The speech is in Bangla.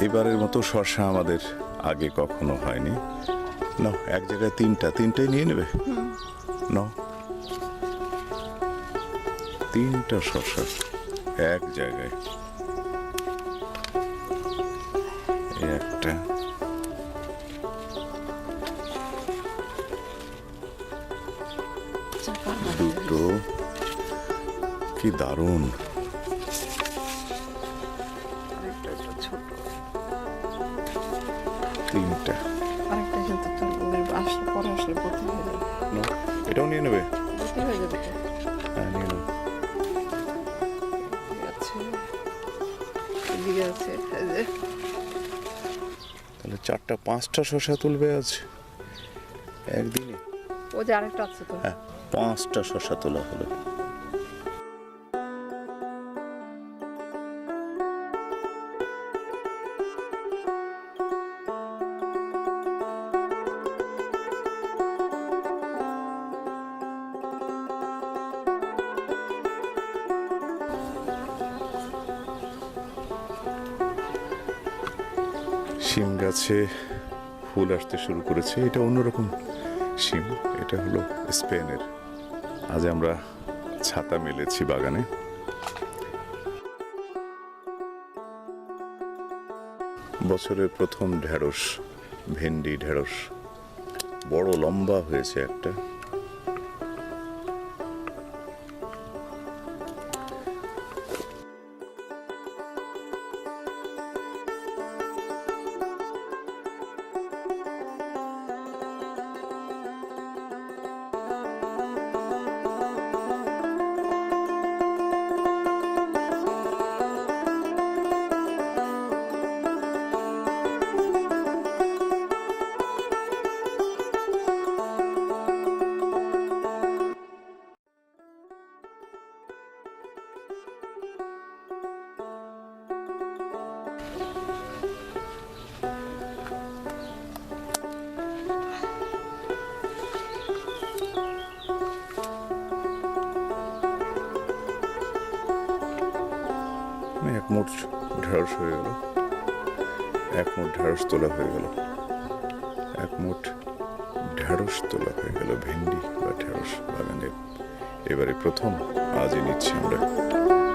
এবারের মতো শসা আমাদের আগে কখনো হয়নি। নাও এক জায়গায় তিনটা তিনটাই নিয়ে নেবে? নাও। তিনটা শসা এক জায়গায়। একটা। দুটো। কি দারুণ। তিনটা। আরেকটা কিন্তু তোর আসলে পরে আসলে ভর্তি হয়ে যাবে এটাও নিয়ে নেবে? ভর্তি হয়ে যাবে হ্যাঁ নিয়ে আছে। এদিকে আছে তাহলে চারটা পাঁচটা শসা তুলবে আজ? একদিনে? ও যে আরেকটা আছে তো। হ্যাঁ পাঁচটা শসা তোলা হলো। শিম গাছে ফুল আসতে শুরু করেছে। এটা অন্যরকম শিম, এটা হলো স্পেনের। আজ আমরা ছাতা মেলেছি বাগানে। বছরের প্রথম ঢেঁড়স, ভেন্ডি ঢেঁড়স, বড় লম্বা হয়েছে একটা। মুঠ ঢেঁড়স হয়ে গেল। এক মুঠ ঢেঁড়স তোলা হয়ে গেল। এক মুঠ ঢেঁড়স তোলা হয়ে গেল ভেন্ডি বা ঢেঁড়স বাগানে এবারে প্রথম আজই নিচ্ছি আমরা।